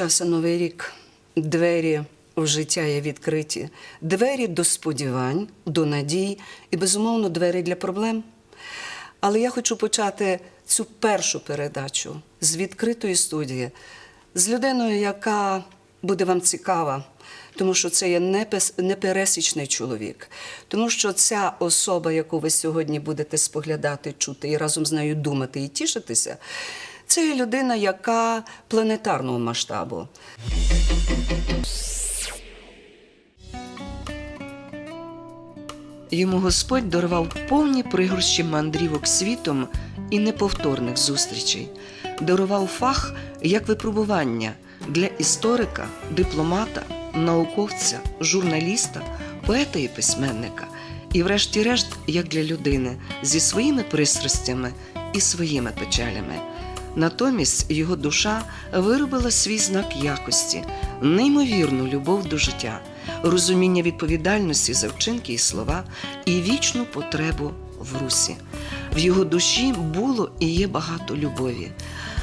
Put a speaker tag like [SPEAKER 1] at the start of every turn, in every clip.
[SPEAKER 1] Почався новий рік. Двері в життя є відкриті. Двері до сподівань, до надій і, безумовно, двері для проблем. Але я хочу почати цю першу передачу з відкритої студії, з людиною, яка буде вам цікава, тому що це є непересічний чоловік, тому що ця особа, яку ви сьогодні будете споглядати, чути і разом з нею думати і тішитися, це людина, яка планетарного масштабу.
[SPEAKER 2] Йому Господь дарував повні пригорщі мандрівок світом і неповторних зустрічей, дарував фах як випробування для історика, дипломата, науковця, журналіста, поета і письменника, і, врешті-решт, як для людини зі своїми пристрастями і своїми печалями. Натомість його душа виробила свій знак якості, неймовірну любов до життя, розуміння відповідальності за вчинки і слова і вічну потребу в русі. В його душі було і є багато любові.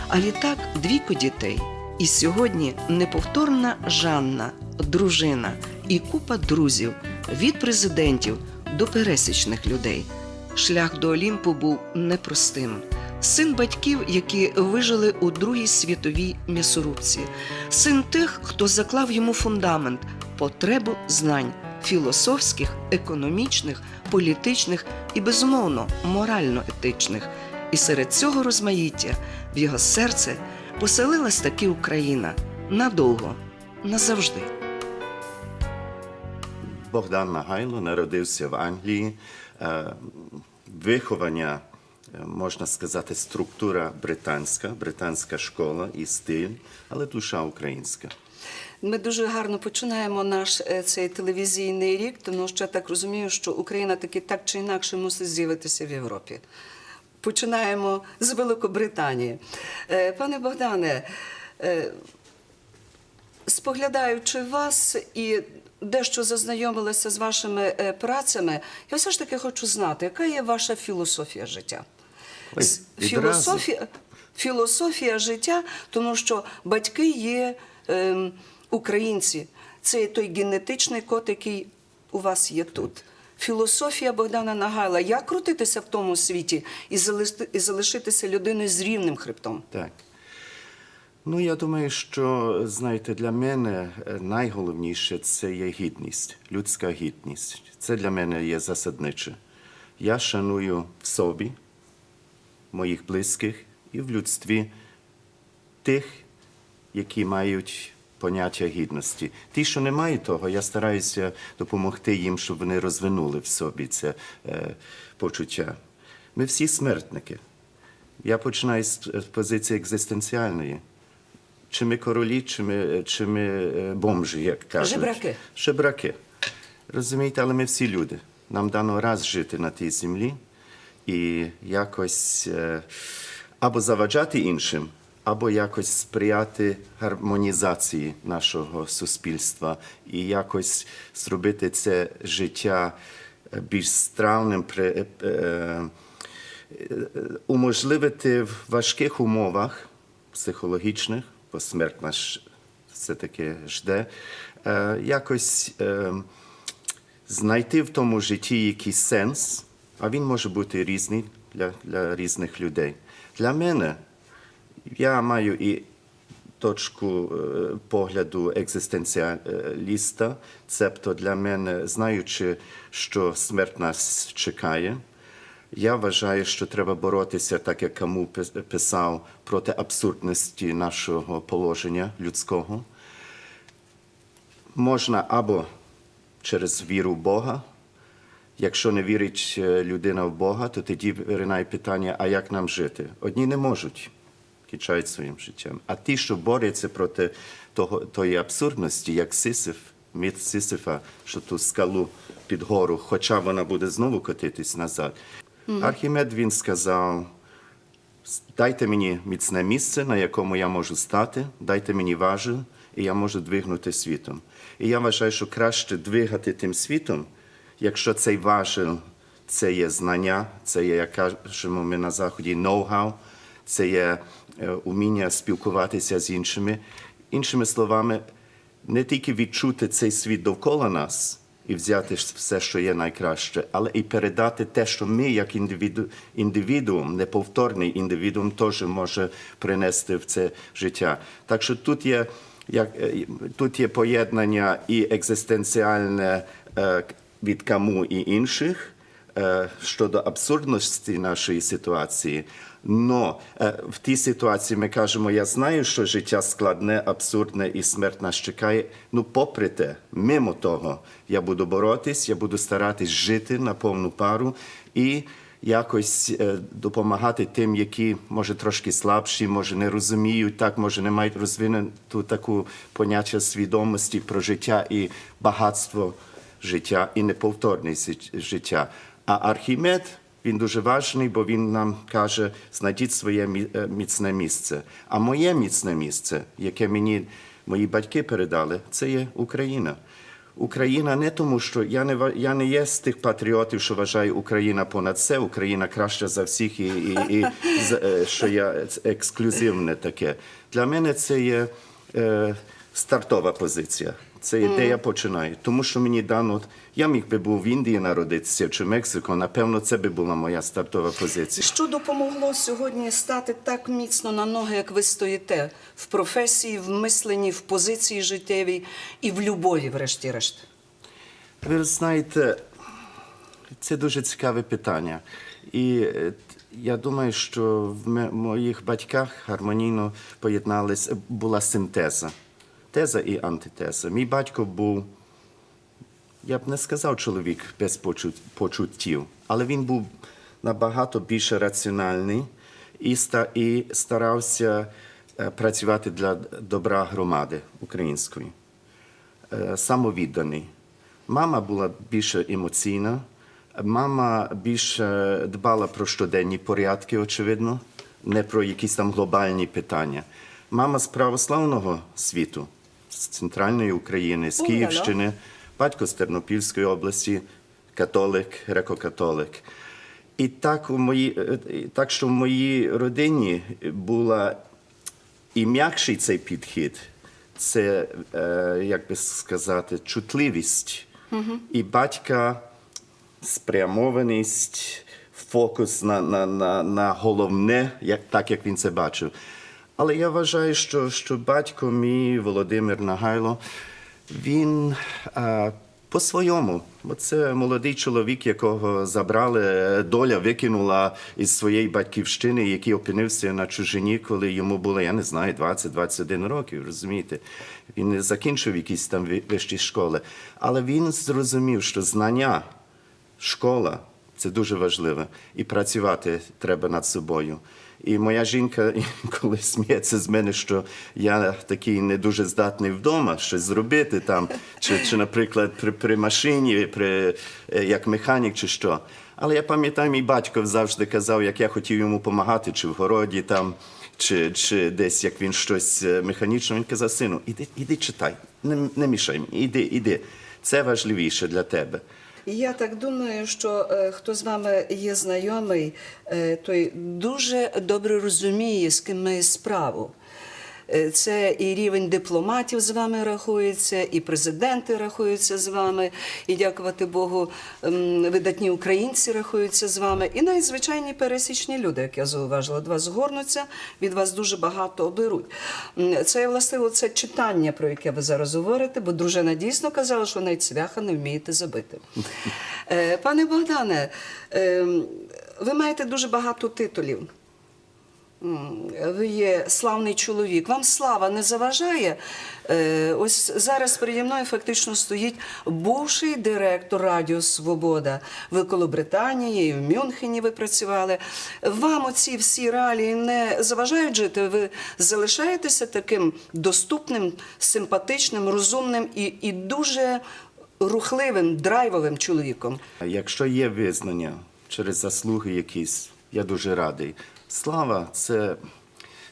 [SPEAKER 2] А літак двійко дітей. І сьогодні неповторна Жанна, дружина і купа друзів від президентів до пересічних людей. Шлях до Олімпу був непростим. Син батьків, які вижили у Другій світовій м'ясорубці, син тих, хто заклав йому фундамент, потребу знань філософських, економічних, політичних і, безумовно, морально-етичних. І серед цього розмаїття в його серце поселилась таки Україна надовго, назавжди.
[SPEAKER 3] Богдан Нагайло народився в Англії. Е, Виховання, можна сказати, структура британська, британська школа і стиль, але душа українська.
[SPEAKER 1] Ми дуже гарно починаємо наш е, цей телевізійний рік, тому що я так розумію, що Україна таки так чи інакше мусить з'явитися в Європі. Починаємо з Великобританії. Е, Пане Богдане, е, споглядаючи вас і дещо зазнайомилася з вашими працями, я все ж таки хочу знати, яка є ваша філософія життя? Філософія, філософія життя, тому що батьки є ем, українці. Це той генетичний код, який у вас є тут. Філософія Богдана Нагайла. Як крутитися в тому світі і залишити- і залишитися людиною з рівним хребтом?
[SPEAKER 3] Так. Ну, я думаю, що, знаєте, для мене е, найголовніше це є гідність, людська гідність. Це для мене є засадниче. Я шаную в собі, моїх близьких і в людстві тих, які мають поняття гідності. Ті, що не мають того, я стараюся допомогти їм, щоб вони розвинули в собі це е, почуття. Ми всі смертники. Я починаю з з позиції екзистенціальної. Чи ми королі, чи ми, чи ми е, бомжі, як кажуть.
[SPEAKER 1] Жебраки.
[SPEAKER 3] Жебраки. Розумієте, але ми всі люди. Нам дано раз жити на тій землі і якось е, або заважати іншим, або якось сприяти гармонізації нашого суспільства і якось зробити це життя е, більш стравним, е, уможливити в важких умовах психологічних, бо смерть нас все-таки жде, якось знайти в тому житті якийсь сенс, а він може бути різний для, для різних людей. Для мене я маю і точку е, погляду екзистенціаліста, цебто для мене, знаючи, що смерть нас чекає, я вважаю, що треба боротися, так як Каму писав, проти абсурдності нашого положення людського. Можна або через віру Бога. Якщо не вірить е, людина в Бога, то тоді виринає питання, а як нам жити? Одні не можуть, кінчають своїм життям. А ті, що борються проти того, тої абсурдності, як Сисиф, міт Сисифа, що ту скалу під гору, хоча вона буде знову котитись назад. Архімед він сказав: дайте мені міцне місце, на якому я можу стати, дайте мені важель, і я можу двигнути світом. І я вважаю, що краще двигати тим світом, якщо цей важель це є знання, це є, як кажемо ми на Заході, ноу-хау, це є е, уміння спілкуватися з іншими. іншими словами, не тільки відчути цей світ довкола нас і взяти все, що є найкраще, але і передати те, що ми, як індивіду, індивідуум, неповторний індивідуум, теж може принести в це життя. Так що тут є, як, е, тут є поєднання і екзистенціальне е, від Каму і інших е, щодо абсурдності нашої ситуації. Но е, в тій ситуації ми кажемо, я знаю, що життя складне, абсурдне і смерть нас чекає. Ну, попри те, мимо того, я буду боротись, я буду старатись жити на повну пару і якось е, допомагати тим, які може трошки слабші, може не розуміють, так може не мають розвинуту таку поняття свідомості про життя і багатство життя і неповторність життя. А Архімед він дуже важний, бо він нам каже: знайдіть своє е, міцне місце. А моє міцне місце, яке мені мої батьки передали, це є Україна. Україна не тому, що я не я не є з тих патріотів, що вважаю Україна понад все, Україна краща за всіх, і, і, і е, що я ексклюзивне таке. Для мене це є е, стартова позиція. Це де я починаю. Тому що мені дано, я міг би був в Індії народитися чи Мексико, напевно, це би була моя стартова позиція.
[SPEAKER 1] Що допомогло сьогодні стати так міцно на ноги, як ви стоїте в професії, в мисленні, в позиції життєвій і в любові, врешті-решт?
[SPEAKER 3] Ви знаєте, це дуже цікаве питання. І е, я думаю, що в моїх батьках гармонійно поєдналась, була синтеза. Теза і антитеза. Мій батько був, я б не сказав чоловік без почуттів, але він був набагато більше раціональний і, старався е, працювати для добра громади української е, самовідданий. Мама була більше емоційна, мама більше дбала про щоденні порядки, очевидно, не про якісь там глобальні питання. Мама з православного світу, з центральної України, з Київщини, батько з Тернопільської області, католик, греко-католик. І так, у моїй, е, так, що в моїй родині була і м'якший цей підхід це, е, як би сказати, чутливість. І батька спрямованість, фокус на, на, на, на головне, як, так як він це бачив. Але я вважаю, що, що батько мій Володимир Нагайло, він е, по-своєму, бо це молодий чоловік, якого забрали, е, доля викинула із своєї батьківщини, який опинився на чужині, коли йому було, я не знаю, 20-21 років, розумієте? Він не закінчив якісь там вищі школи. Але він зрозумів, що знання, школа це дуже важливо. І працювати треба над собою. І моя жінка коли сміється з мене, що я такий не дуже здатний вдома щось зробити там, чи, чи наприклад, при, при машині, при, е, як механік, чи що. Але я пам'ятаю, мій батько завжди казав, як я хотів йому допомагати, чи в городі там, чи, чи десь як він щось е, механічно. Він казав, сину, іди, іди читай, не, не мішай мені, іди, іди. Це важливіше для тебе.
[SPEAKER 1] Я так думаю, що е, хто з вами є знайомий, е, той дуже добре розуміє, з ким має справу. Е, Це і рівень дипломатів з вами рахується, і президенти рахуються з вами, і дякувати Богу, ем, видатні українці рахуються з вами, і навіть звичайні пересічні люди, як я зауважила, до вас згорнуться, від вас дуже багато оберуть. Це властиво це читання, про яке ви зараз говорите, бо дружина дійсно казала, що навіть цвяха не вмієте забити. Е, Пане Богдане, ем, ви маєте дуже багато титулів. Ви є славний чоловік. Вам слава не заважає. Е, Ось зараз переді мною фактично стоїть бувший директор Радіо Свобода. Ви коло Британії, в Мюнхені ви працювали. Вам оці всі реалії не заважають жити. Ви залишаєтеся таким доступним, симпатичним, розумним і, і дуже рухливим, драйвовим чоловіком.
[SPEAKER 3] Якщо є визнання через заслуги якісь, я дуже радий. Слава це,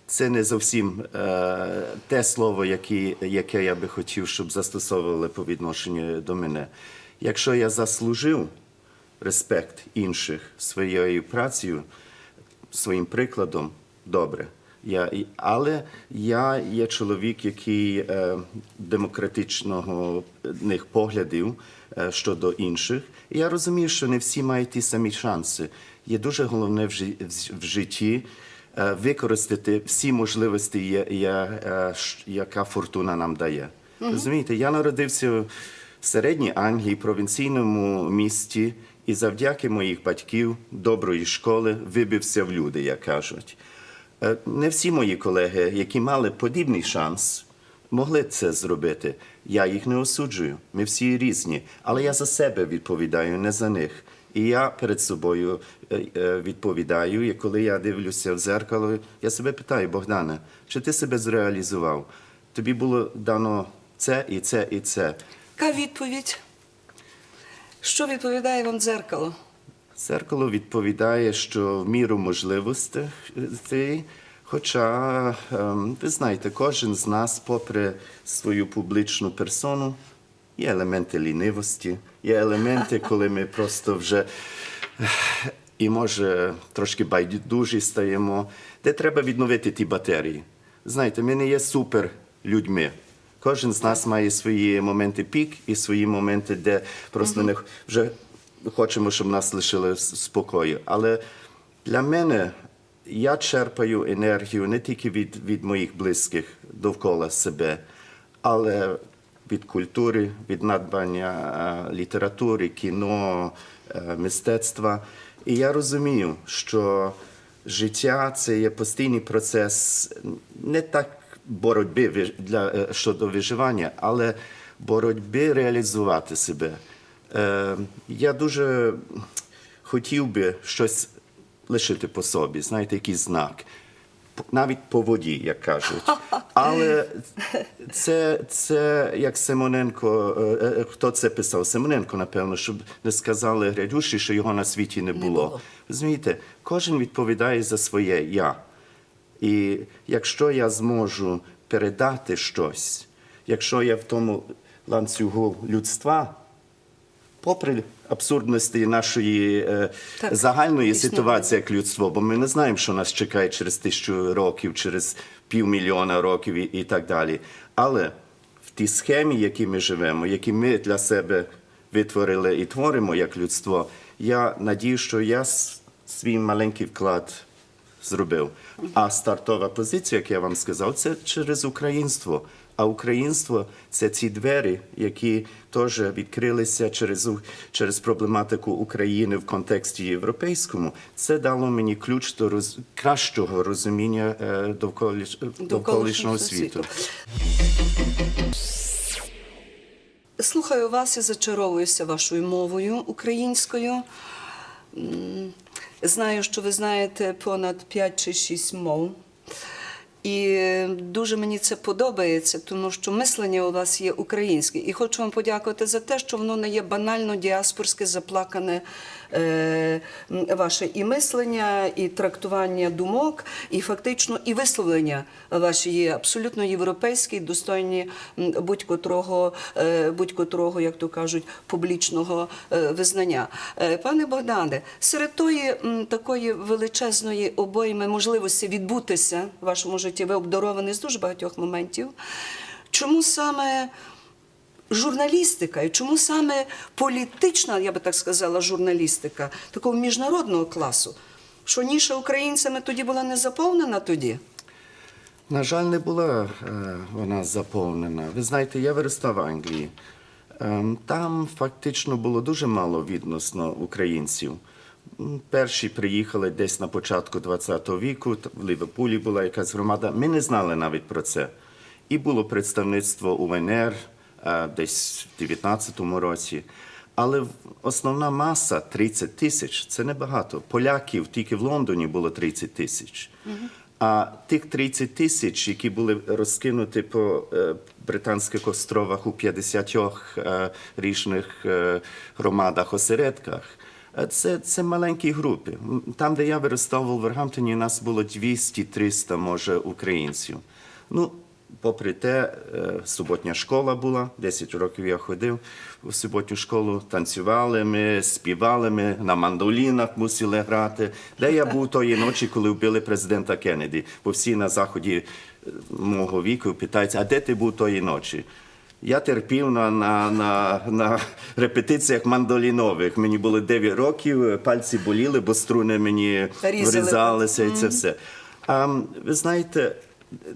[SPEAKER 3] це не зовсім е, те слово, яке, яке я би хотів, щоб застосовували по відношенню до мене. Якщо я заслужив респект інших своєю працею, своїм прикладом, добре. Я, але я є чоловік, який е, демократичного е, них поглядів щодо інших. І я розумію, що не всі мають ті самі шанси. Є дуже головне в, жи- в- в житті е, використати всі можливості, е, яка фортуна нам дає. Розумієте, я народився в середній Англії, провінційному місті, і завдяки моїх батьків, доброї школи, вибився в люди, як кажуть. Е, Не всі мої колеги, які мали подібний шанс, могли це зробити. Я їх не осуджую. Ми всі різні. Але я за себе відповідаю, не за них. І я перед собою е, е, відповідаю. І коли я дивлюся в зеркало, я себе питаю, Богдане, чи ти себе зреалізував? Тобі було дано це і це і це.
[SPEAKER 1] Яка відповідь? Що відповідає вам дзеркало?
[SPEAKER 3] Зеркало відповідає, що в міру можливостей, хоча, ем, ви знаєте, кожен з нас, попри свою публічну персону, є елементи лінивості, є елементи, коли ми просто вже і може трошки байдужі стаємо, де треба відновити ті батерії. Знаєте, ми не є супер людьми. Кожен з нас має свої моменти пік і свої моменти, де просто не вже хочемо, щоб нас лишили в спокою. Але для мене я черпаю енергію не тільки від, від моїх близьких довкола себе, але від культури, від надбання е, літератури, кіно, е, мистецтва. І я розумію, що життя це є постійний процес не так боротьби для, е, щодо виживання, але боротьби реалізувати себе. Я дуже хотів би щось лишити по собі, знаєте, якийсь знак. Навіть по воді, як кажуть. Але це, це як Симоненко, е, е, хто це писав? Симоненко, напевно, щоб не сказали грядущі, що його на світі не було.
[SPEAKER 1] було.
[SPEAKER 3] Розумієте, кожен відповідає за своє я. І якщо я зможу передати щось, якщо я в тому ланцюгу людства, попри абсурдності нашої е,
[SPEAKER 1] Так,
[SPEAKER 3] загальної
[SPEAKER 1] існує.
[SPEAKER 3] ситуації як людство, бо ми не знаємо, що нас чекає через тисячу років, через півмільйона років і, і так далі. Але в тій схемі, в якій ми живемо, які ми для себе витворили і творимо як людство, я надію, що я свій маленький вклад зробив. А стартова позиція, як я вам сказав, це через українство. А українство це ці двері, які теж відкрилися через, через проблематику України в контексті європейському. Це дало мені ключ до роз, кращого розуміння е, довколіш, довколишнього світу.
[SPEAKER 1] Слухаю вас і зачаровуюся вашою мовою українською. Знаю, що ви знаєте понад 5 чи 6 мов. І дуже мені це подобається, тому що мислення у вас є українське. І хочу вам подякувати за те, що воно не є банально діаспорське, заплакане е, ваше і мислення, і трактування думок, і фактично і висловлення ваші є абсолютно європейські, достойні будь-котрого, е, будь-котрого, як то кажуть, публічного е, визнання. Е, Пане Богдане, серед тої м, такої величезної обойми можливості відбутися вашому житті, ви обдаровані з дуже багатьох моментів. Чому саме журналістика, і чому саме політична, я би так сказала, журналістика такого міжнародного класу? Що ніша українцями тоді була не заповнена тоді?
[SPEAKER 3] На жаль, не була е, вона заповнена. Ви знаєте, я виростав в Англії. Ем, Там фактично було дуже мало відносно українців. Перші приїхали десь на початку ХХ віку. В Ліверпулі була якась громада. Ми не знали навіть про це. І було представництво УНР е, десь в 19-му році. Але основна маса 30 тисяч це небагато. Поляків тільки в Лондоні було 30 тисяч. А тих 30 тисяч, які були розкинуті по е, Британських островах у 50 е, різних е, громадах, осередках, це, це маленькі групи. Там, де я виростав в Вулвергамптоні, нас було 200-300, може, українців. Ну, попри те, е, суботня школа була, 10 років я ходив у суботню школу, танцювали ми, співали ми, на мандолінах мусили грати. Де я був тої ночі, коли вбили президента Кеннеді? Бо всі на заході е, мого віку питаються, а де ти був тої ночі? Я терпів на, на, на, на репетиціях мандолінових. Мені було 9 років, пальці боліли, бо струни мені
[SPEAKER 1] Різали.
[SPEAKER 3] врізалися і це все. А, ви знаєте,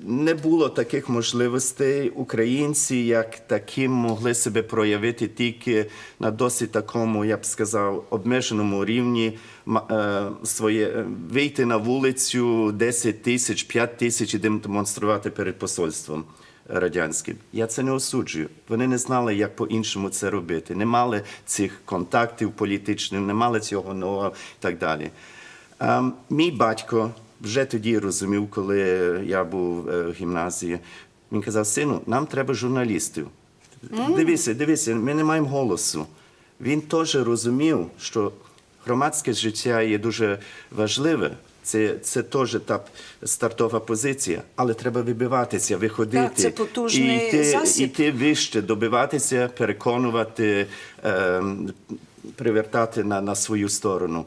[SPEAKER 3] не було таких можливостей. Українці як таким могли себе проявити тільки на досить такому, я б сказав, обмеженому рівні. Е, Своє е, вийти на вулицю 10 тисяч, 5 тисяч і демонструвати перед посольством радянським. Я це не осуджую. Вони не знали, як по-іншому це робити. Не мали цих контактів політичних, не мали цього нового і так далі. Ем, мій батько вже тоді розумів, коли я був е, в гімназії. Він казав: сину, нам треба журналістів. Дивися, дивися, ми не маємо голосу. Він теж розумів, що громадське життя є дуже важливе. Це, це теж та стартова позиція, але треба вибиватися, виходити
[SPEAKER 1] Так, це потужний
[SPEAKER 3] і йти,
[SPEAKER 1] засіб.
[SPEAKER 3] йти вище, добиватися, переконувати, ем, привертати на, на свою сторону.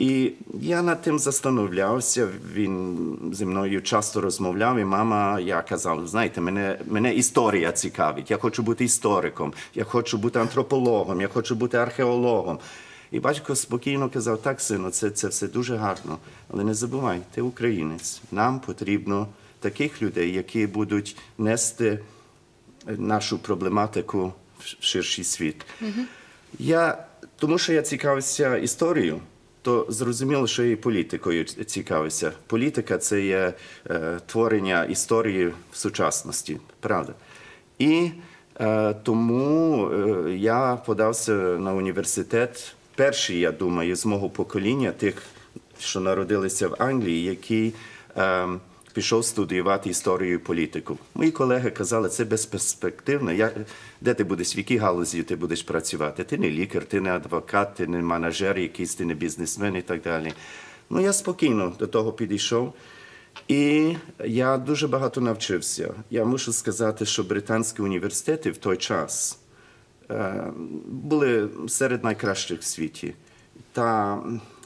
[SPEAKER 3] І я над тим застановлявся. Він зі мною часто розмовляв, і мама, я казав, знаєте, мене, мене історія цікавить. Я хочу бути істориком, я хочу бути антропологом, я хочу бути археологом. І батько спокійно казав: так, сину, це, це все дуже гарно. Але не забувай, ти українець. Нам потрібно таких людей, які будуть нести нашу проблематику в ширший світ. Я, тому що я цікавився історією, то зрозуміло, що і політикою цікавився. Політика це є е, творення історії в сучасності, правда. І е, тому е, я подався на університет, перший, я думаю, з мого покоління, тих, що народилися в Англії, який е, пішов студіювати історію і політику. Мої колеги казали, це безперспективно. Я, де ти будеш, в якій галузі ти будеш працювати? Ти не лікар, ти не адвокат, ти не менеджер, якийсь, ти не бізнесмен і так далі. Ну, я спокійно до того підійшов. І я дуже багато навчився. Я мушу сказати, що британські університети в той час були серед найкращих в світі. Та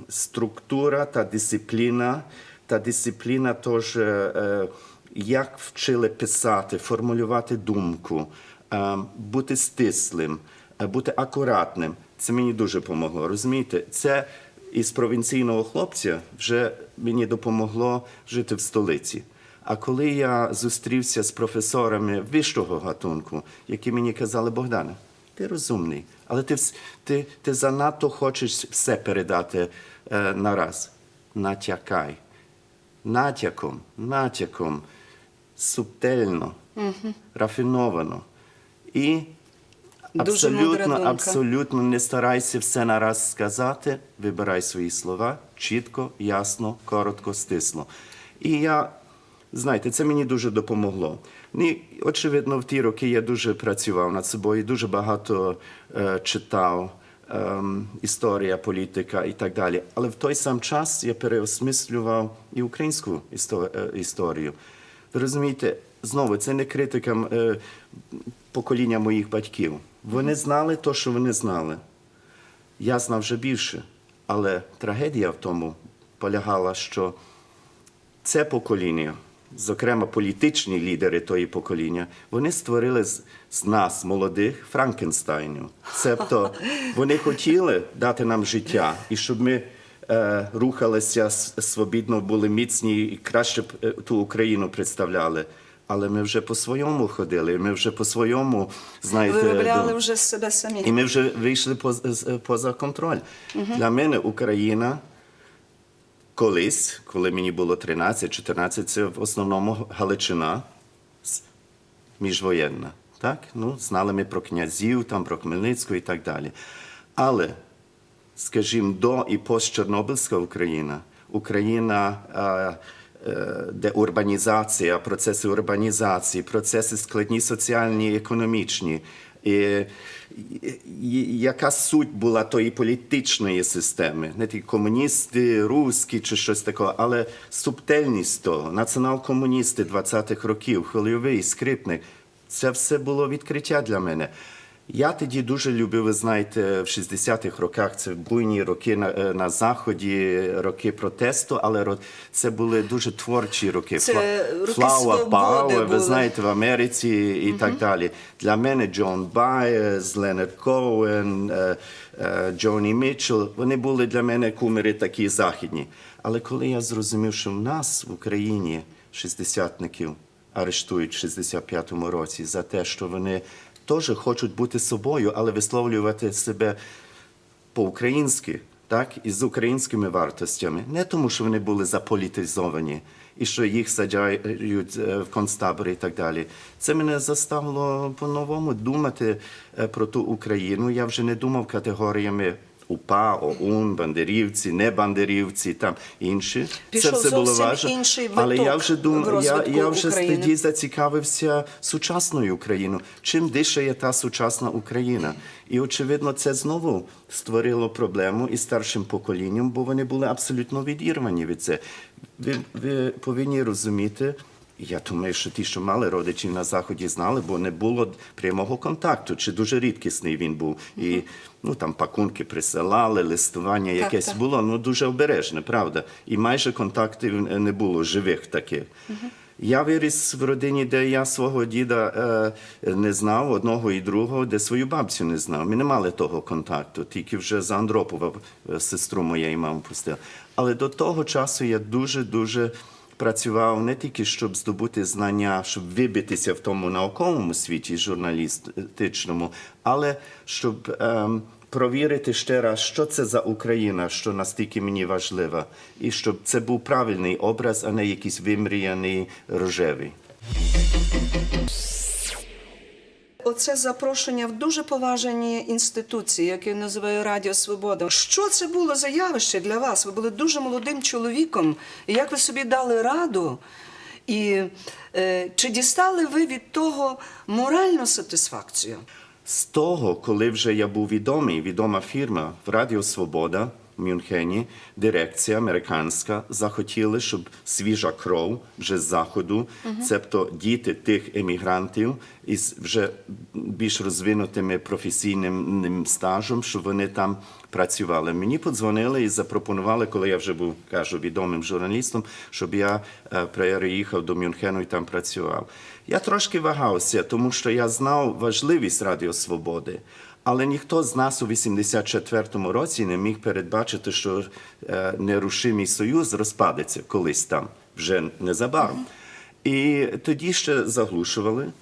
[SPEAKER 3] структура, та дисципліна, та дисципліна теж, е, як вчили писати, формулювати думку, е, бути стислим, е, бути акуратним. Це мені дуже допомогло. Розумієте, це із провінційного хлопця вже мені допомогло жити в столиці. А коли я зустрівся з професорами вищого гатунку, які мені казали, Богдане, ти розумний, але ти, ти, ти занадто хочеш все передати е, нараз. Натякай. Натяком, натяком, субтельно, рафіновано. І абсолютно, абсолютно не старайся все нараз сказати, вибирай свої слова чітко, ясно, коротко, стисло. І я, знаєте, це мені дуже допомогло. Ні, очевидно, в ті роки я дуже працював над собою, дуже багато е, читав. ем, історія, політика і так далі. Але в той сам час я переосмислював і українську е, історію. Ви розумієте, знову це не критика е, покоління моїх батьків. Вони знали те, що вони знали. Я знав вже більше. Але трагедія в тому полягала, що це покоління, зокрема політичні лідери тої покоління, вони створили з, з нас, молодих, Франкенстайнів. Себто вони хотіли дати нам життя, і щоб ми е, рухалися свобідно, були міцні і краще б е, ту Україну представляли. Але ми вже по-своєму ходили, ми вже по-своєму, знаєте,
[SPEAKER 1] Виробляли
[SPEAKER 3] до-
[SPEAKER 1] вже себе самі.
[SPEAKER 3] і ми вже вийшли поза, поза контроль. Для мене Україна колись, коли мені було 13-14, це в основному Галичина міжвоєнна. Так? Ну, знали ми про князів, там, про Хмельницьку і так далі. Але, скажімо, до і постчорнобильська Україна, Україна, е, де урбанізація, процеси урбанізації, процеси складні соціальні і економічні, яка суть була тої політичної системи, не ті комуністи, руські чи щось такого, але субтельність того, націонал-комуністи 20-х років, хвильовий, скрипник, це все було відкриття для мене. Я тоді дуже любив, ви знаєте, в 60-х роках це буйні роки на, е, на заході, роки протесту, але це були дуже творчі роки.
[SPEAKER 1] Це
[SPEAKER 3] Фла-
[SPEAKER 1] роки
[SPEAKER 3] Flower
[SPEAKER 1] свободи
[SPEAKER 3] Power, ви знаєте, в Америці і так далі. Для мене Джон Байерс, Ленард Коуен, е, е, Джоні Мітчелл, вони були для мене кумири такі західні. Але коли я зрозумів, що в нас в Україні шістдесятників арештують в 65-му році за те, що вони теж хочуть бути собою, але висловлювати себе по-українськи, так, і з українськими вартостями. Не тому, що вони були заполітизовані і що їх саджають е, в концтабори і так далі. Це мене заставило по-новому думати е, про ту Україну. Я вже не думав категоріями УПА, ОУН, бандерівці, не бандерівці, там інші.
[SPEAKER 1] Пішов
[SPEAKER 3] Це все було
[SPEAKER 1] інший
[SPEAKER 3] Але я вже
[SPEAKER 1] в
[SPEAKER 3] думав, я, я вже
[SPEAKER 1] України.
[SPEAKER 3] тоді зацікавився сучасною Україною. Чим дишає та сучасна Україна? І очевидно, це знову створило проблему із старшим поколінням, бо вони були абсолютно відірвані від це. Ви, ви повинні розуміти. Я думаю, що ті, що мали родичів на заході, знали, бо не було прямого контакту, чи дуже рідкісний він був. І ну там пакунки присилали, листування якесь
[SPEAKER 1] так.
[SPEAKER 3] було, ну дуже обережне, правда. І майже контактів не було живих таких. Я виріс в родині, де я свого діда е, не знав, одного і другого, де свою бабцю не знав. Ми не мали того контакту, тільки вже за Андропова е, сестру моєї мами пустила. Але до того часу я дуже-дуже працював не тільки щоб здобути знання, щоб вибитися в тому науковому світі журналістичному, але щоб ем, провірити ще раз, що це за Україна, що настільки мені важлива, і щоб це був правильний образ, а не якийсь вимріяний рожевий.
[SPEAKER 1] Оце запрошення в дуже поважені інституції, які я називаю Радіо Свобода. Що це було за явище для вас? Ви були дуже молодим чоловіком. Як ви собі дали раду? І е, чи дістали ви від того моральну сатисфакцію?
[SPEAKER 3] З того, коли вже я був відомий, відома фірма в Радіо Свобода Мюнхені, дирекція американська захотіли, щоб свіжа кров вже з заходу, цебто діти тих емігрантів із вже більш розвинутими професійним стажем, щоб вони там працювали. Мені подзвонили і запропонували, коли я вже був кажу відомим журналістом, щоб я е, переїхав до Мюнхену і там працював. Я трошки вагався, тому що я знав важливість Радіо Свободи. Але ніхто з нас у 84-му році не міг передбачити, що е, нерушимий союз розпадеться колись там, вже незабаром. І тоді ще заглушували.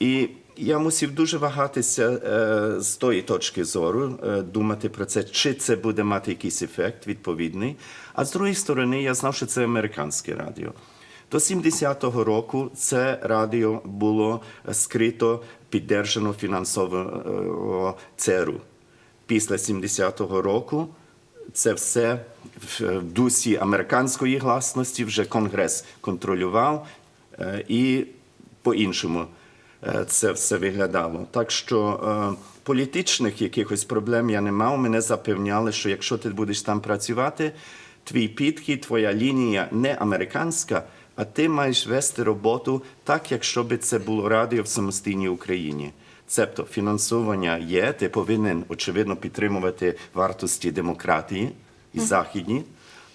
[SPEAKER 3] І я мусив дуже вагатися е, з тої точки зору, е, думати про це, чи це буде мати якийсь ефект відповідний. А з другої сторони, я знав, що це американське радіо. До 70-го року це радіо було скрито, піддержано фінансово ЦРУ. Після 70-го року це все в в дусі американської гласності вже Конгрес контролював е, і по-іншому е, це все виглядало. Так що е, політичних якихось проблем я не мав. Мене запевняли, що якщо ти будеш там працювати, твій підхід, твоя лінія не американська, а ти маєш вести роботу так, якщо би це було радіо в самостійній Україні. Цебто фінансування є, ти повинен очевидно підтримувати вартості демократії і західні,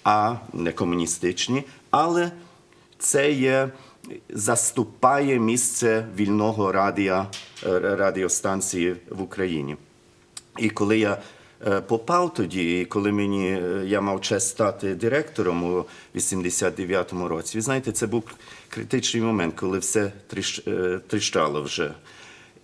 [SPEAKER 3] а не комуністичні, але це є заступає місце вільного радіо, е, радіостанції в Україні. І коли я попав тоді, коли мені е, я мав честь стати директором у 89-му році, ви знаєте, це був критичний момент, коли все тріщ, е, тріщало вже.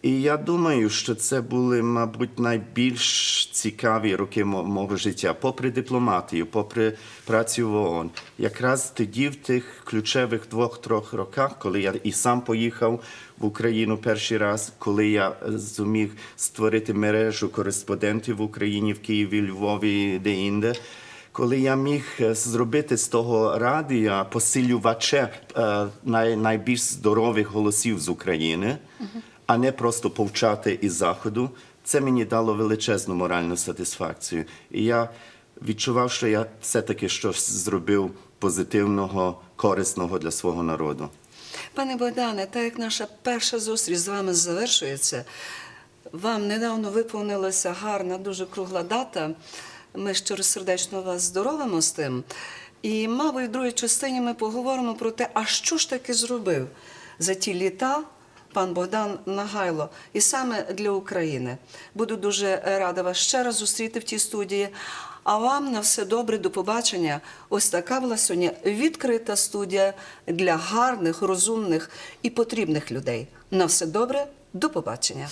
[SPEAKER 3] І я думаю, що це були, мабуть, найбільш цікаві роки мо- мого життя, попри дипломатію, попри працю в ООН. Якраз тоді, в тих ключових двох-трьох роках, коли я і сам поїхав в Україну перший раз, коли я е, зуміг створити мережу кореспондентів в Україні, в Києві, Львові, де-інде. Коли я міг е, зробити з того радіо посилювача е, най, найбільш здорових голосів з України, а не просто повчати із заходу, це мені дало величезну моральну сатисфакцію. І я відчував, що я все-таки щось зробив позитивного, корисного для свого народу.
[SPEAKER 1] Пане Богдане, так як наша перша зустріч з вами завершується, вам недавно виповнилася гарна, дуже кругла дата. Ми щиросердечно вас здоровимо з тим. І, мабуть, в другій частині ми поговоримо про те, а що ж таки зробив за ті літа пан Богдан Нагайло, і саме для України. Буду дуже рада вас ще раз зустріти в тій студії. А вам на все добре, до побачення. Ось така сьогодні відкрита студія для гарних, розумних і потрібних людей. На все добре, до побачення.